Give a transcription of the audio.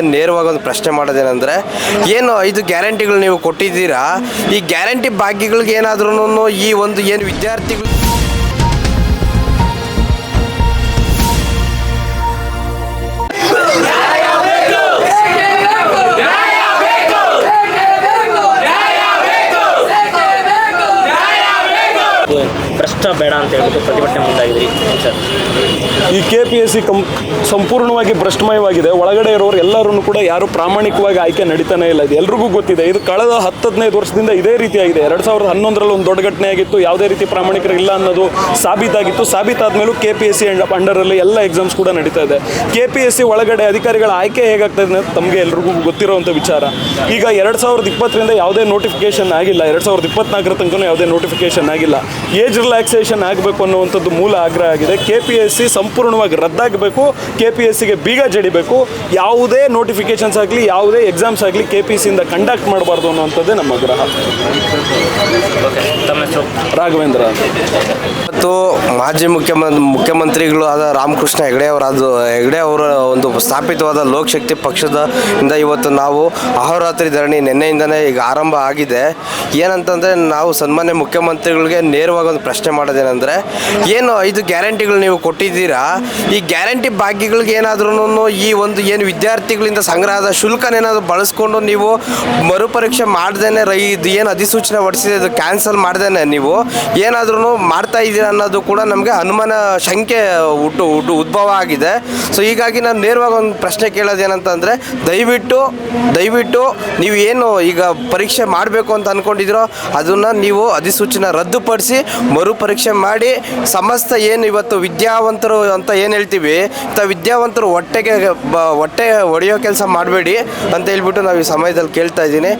ನೇರವಾಗಿ ಒಂದು ಪ್ರಶ್ನೆ ಮಾಡೋದೇನೆಂದರೆ, ಏನು ಐದು ಗ್ಯಾರಂಟಿಗಳು ನೀವು ಕೊಟ್ಟಿದ್ದೀರಾ? ಈ ಗ್ಯಾರಂಟಿ ಭಾಗ್ಯಗಳಿಗೆ ಏನಾದ್ರೂ ಈ ಒಂದು ಏನು ವಿದ್ಯಾರ್ಥಿಗಳು ಭ್ರಷ್ಟ ಬೇಡ ಅಂತ ಹೇಳ್ಬಿಟ್ಟು ಪ್ರತಿಭಟನೆ ಮುಂದಾಗಿದ್ರಿ, ಸರ್. ಈ ಕೆ ಪಿ ಎಸ್ ಸಿ ಕಂ, ಸಂಪೂರ್ಣವಾಗಿ ಭ್ರಷ್ಟಮಯವಾಗಿದೆ. ಒಳಗಡೆ ಇರೋರು ಎಲ್ಲರೂ ಕೂಡ ಯಾರು ಪ್ರಾಮಾಣಿಕವಾಗಿ ಆಯ್ಕೆ ನಡೀತಾನೆ ಇಲ್ಲ. ಇದು ಎಲ್ರಿಗೂ ಗೊತ್ತಿದೆ. ಇದು ಕಳೆದ ಹತ್ತು ಹದಿನೈದು ವರ್ಷದಿಂದ ಇದೇ ರೀತಿಯಾಗಿದೆ. ಎರಡು ಸಾವಿರದ ಹನ್ನೊಂದರಲ್ಲಿ ಒಂದು ದೊಡ್ಡ ಘಟನೆ ಆಗಿತ್ತು. ಯಾವುದೇ ರೀತಿ ಪ್ರಾಮಾಣಿಕರು ಇಲ್ಲ ಅನ್ನೋದು ಸಾಬೀತಾಗಿತ್ತು. ಸಾಬೀತಾದ್ಮೇಲೂ ಕೆ ಪಿ ಎಸ್ ಸಿ ಅಂಡರಲ್ಲಿ ಎಲ್ಲ ಎಕ್ಸಾಮ್ಸ್ ಕೂಡ ನಡೀತಾ ಇದೆ. ಕೆ ಪಿ ಎಸ್ ಸಿ ಒಳಗಡೆ ಅಧಿಕಾರಿಗಳ ಆಯ್ಕೆ ಹೇಗಾಗ್ತದೆ ಅಂತ ತಮಗೆ ಎಲ್ರಿಗೂ ಗೊತ್ತಿರುವಂಥ ವಿಚಾರ. ಈಗ ಎರಡು ಸಾವಿರದ ಇಪ್ಪತ್ತರಿಂದ ಯಾವುದೇ ನೋಟಿಫಿಕೇಶನ್ ಆಗಿಲ್ಲ. ಎರಡು ಸಾವಿರದ ಇಪ್ಪತ್ನಾಲ್ಕರ ತನಕ ಯಾವುದೇ ನೋಟಿಫಿಕೇಶನ್ ಆಗಿಲ್ಲ. ಏಜ್ ರಿಲ್ಯಾಕ್ಸೇಷನ್ ಆಗಬೇಕು ಅನ್ನುವಂಥದ್ದು ಮೂಲ ಆಗ್ರಹ ಆಗಿದೆ. ಕೆ ಪಿ ಎಸ್ ಸಿ ಸಂಪೂರ್ಣವಾಗಿ ರದ್ದಾಗಬೇಕು. ಕೆ ಪಿ ಎಸ್ ಸಿಗೆ ಬೀಗ ಜಡಿಬೇಕು. ಯಾವುದೇ ನೋಟಿಫಿಕೇಶನ್ಸ್ ಆಗಲಿ, ಯಾವುದೇ ಎಕ್ಸಾಮ್ಸ್ ಆಗಲಿ ಕೆ ಪಿ ಸಿಯಿಂದ ಕಂಡಕ್ಟ್ ಮಾಡಬಾರ್ದು ಅನ್ನುವಂಥದ್ದೇ ನಮ್ಮ ಆಗ್ರಹ. ರಾಘವೇಂದ್ರ. ಮತ್ತು ಮಾಜಿ ಮುಖ್ಯಮಂತ್ರಿ ಮುಖ್ಯಮಂತ್ರಿಗಳು ಆದ ರಾಮಕೃಷ್ಣ ಹೆಗಡೆ ಅವರಾದ ಹೆಗಡೆ ಅವರ ಒಂದು ಸ್ಥಾಪಿತವಾದ ಲೋಕಶಕ್ತಿ ಪಕ್ಷದ ಇಂದ ಇವತ್ತು ನಾವು ಅಹೋರಾತ್ರಿ ಧರಣಿ ನಿನ್ನೆಯಿಂದನೇ ಈಗ ಆರಂಭ ಆಗಿದೆ. ಏನಂತಂದರೆ ನಾವು ಸನ್ಮಾನ್ಯ ಮುಖ್ಯಮಂತ್ರಿಗಳಿಗೆ ನೇರವಾಗಿ ಒಂದು ಪ್ರಶ್ನೆ ಮಾಡೋದೇನೆಂದರೆ, ಏನು ಐದು ಗ್ಯಾರಂಟಿಗಳು ನೀವು ಕೊಟ್ಟಿದ್ದೀರಾ? ಈ ಗ್ಯಾರಂಟಿ ಭಾಗ್ಯಗಳಿಗೆ ಏನಾದ್ರೂ ಈ ಒಂದು ಏನು ವಿದ್ಯಾರ್ಥಿಗಳಿಂದ ಸಂಗ್ರಹದ ಶುಲ್ಕನೇನಾದರೂ ಬಳಸ್ಕೊಂಡು ನೀವು ಮರುಪರೀಕ್ಷೆ ಮಾಡ್ದೇನೆ ರೈ ಇದು ಏನು ಅಧಿಸೂಚನೆ ಹೊಡೆಸಿದೆ ಅದು ಕ್ಯಾನ್ಸಲ್ ಮಾಡ್ದೇನೆ ನೀವು ಏನಾದ್ರೂ ಮಾಡ್ತಾ ಇದ್ದೀರಾ ಅನ್ನೋದು ಕೂಡ ನಮಗೆ ಅನುಮಾನ ಶಂಕೆ ಹುಟ್ಟು ಹುಟ್ಟು ಉದ್ಭವ ಆಗಿದೆ. ಸೊ ಹೀಗಾಗಿ ನಾನು ನೇರವಾಗಿ ಒಂದು ಪ್ರಶ್ನೆ ಕೇಳೋದು ಕೇಳೋದೇನಂತಂದರೆ, ದಯವಿಟ್ಟು ದಯವಿಟ್ಟು ನೀವು ಏನು ಈಗ ಪರೀಕ್ಷೆ ಮಾಡಬೇಕು ಅಂತ ಅಂದ್ಕೊಂಡಿದ್ದೀರೋ ಅದನ್ನು ನೀವು ಅಧಿಸೂಚನೆ ರದ್ದುಪಡಿಸಿ, ಮರುಪರೀಕ್ಷೆ ಮಾಡಿ, ಸಮಸ್ತ ಏನು ಇವತ್ತು ವಿದ್ಯಾವಂತರು ಅಂತ ಏನು ಹೇಳ್ತೀವಿ, ಇಂಥ ವಿದ್ಯಾವಂತರು ಹೊಟ್ಟೆಗೆ ಬ, ಹೊಟ್ಟೆ ಹೊಡೆಯೋ ಕೆಲಸ ಮಾಡಬೇಡಿ ಅಂತ ಹೇಳ್ಬಿಟ್ಟು ನಾವು ಈ ಸಮಯದಲ್ಲಿ ಕೇಳ್ತಾ ಇದ್ದೀನಿ.